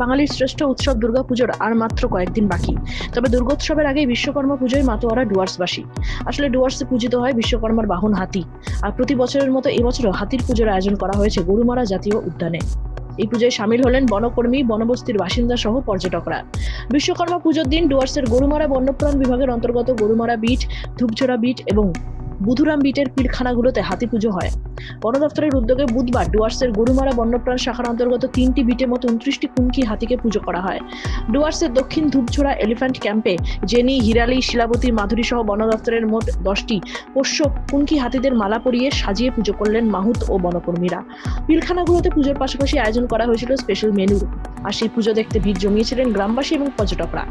বাঙালির শ্রেষ্ঠ উৎসব দুর্গাপুজোর আর মাত্র কয়েকদিন বাকি। তবে দুর্গোৎসবের আগেই বিশ্বকর্মা পুজোয় মাতোয়ারা ডুয়ার্সবাসী। আসলে ডুয়ার্সে পূজিত হয় বিশ্বকর্মার বাহন হাতি। আর প্রতি বছরের মতো এবছরও হাতির পুজোর আয়োজন করা হয়েছে গরুমারা জাতীয় উদ্যানে। এই পুজোয় সামিল হলেন বনকর্মী, বনবস্তির বাসিন্দা সহ পর্যটকরা। বিশ্বকর্মা পুজোর দিন ডুয়ার্সের গরুমারা বন্যপ্রাণ বিভাগের অন্তর্গত গরুমারা বিট ধূপঝোড়া বিট এবং বুধুরাম বিটের পিলখানাগুলোতে হাতি পুজো হয়। বন দপ্তরের উদ্যোগে বুধবার ডুয়ার্সের গরুমারা বন্যপ্রাণ শাখার অন্তর্গত তিনটি বিটে মতো উনত্রিশটি কুনকি হাতিকে পুজো করা হয়। ডুয়ার্সের দক্ষিণ ধূপঝোড়া এলিফ্যান্ট ক্যাম্পে জেনি, হিরালি, শিলাবতী, মাধুরী সহ বন দপ্তরের মোট দশটি পোষ্য কুনকি হাতিদের মালা পরিয়ে সাজিয়ে পুজো করলেন মাহুত ও বনকর্মীরা। পিলখানাগুলোতে পুজোর পাশাপাশি আয়োজন করা হয়েছিল স্পেশাল মেনুর আর সেই পুজো দেখতে ভিড় জমিয়েছিলেন গ্রামবাসী এবং পর্যটকরা।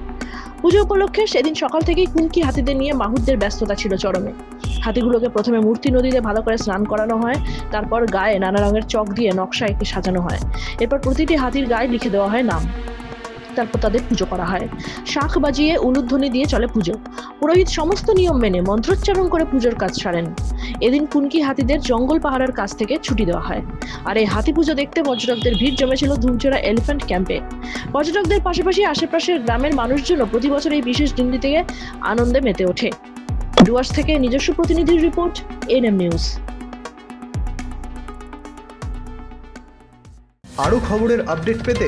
পুজো উপলক্ষে সেদিন সকাল থেকেই কুমকি হাতিদের নিয়ে মাহুতদের ব্যস্ততা ছিল চরমে। হাতিগুলোকে প্রথমে মূর্তি নদীতে ভালো করে স্নান করানো হয়, তারপর গায়ে নানা রঙের চক দিয়ে নকশা এঁকে সাজানো হয়। এরপর প্রতিটি হাতির গায়ে লিখে দেওয়া হয় নাম। তারপর তাদের পুজো করা হয়। শাঁখ বাজিয়ে উলুধ্বনি দিয়ে চলে পুজো। পুরোহিত সমস্ত নিয়ম মেনে মন্ত্রোচ্চারণ করে পুজোর কাজ সারেন। এদিন কুনকি হাতিদের জঙ্গল পাহাড়ের কাছ থেকে ছুটি দেওয়া হয়। আর এই হাতি পুজো দেখতে পর্যটকদের ভিড় জমেছিল ধূপঝোড়া এলিফ্যান্ট ক্যাম্পে। পর্যটকদের পাশাপাশি আশেপাশের গ্রামের মানুষজনও প্রতি বছর এই বিশেষ দিনটি থেকে আনন্দে মেতে ওঠে। ডুয়ার্স থেকে নিজস্ব প্রতিনিধির রিপোর্ট, এনএম নিউজ। আরও খবরের আপডেট পেতে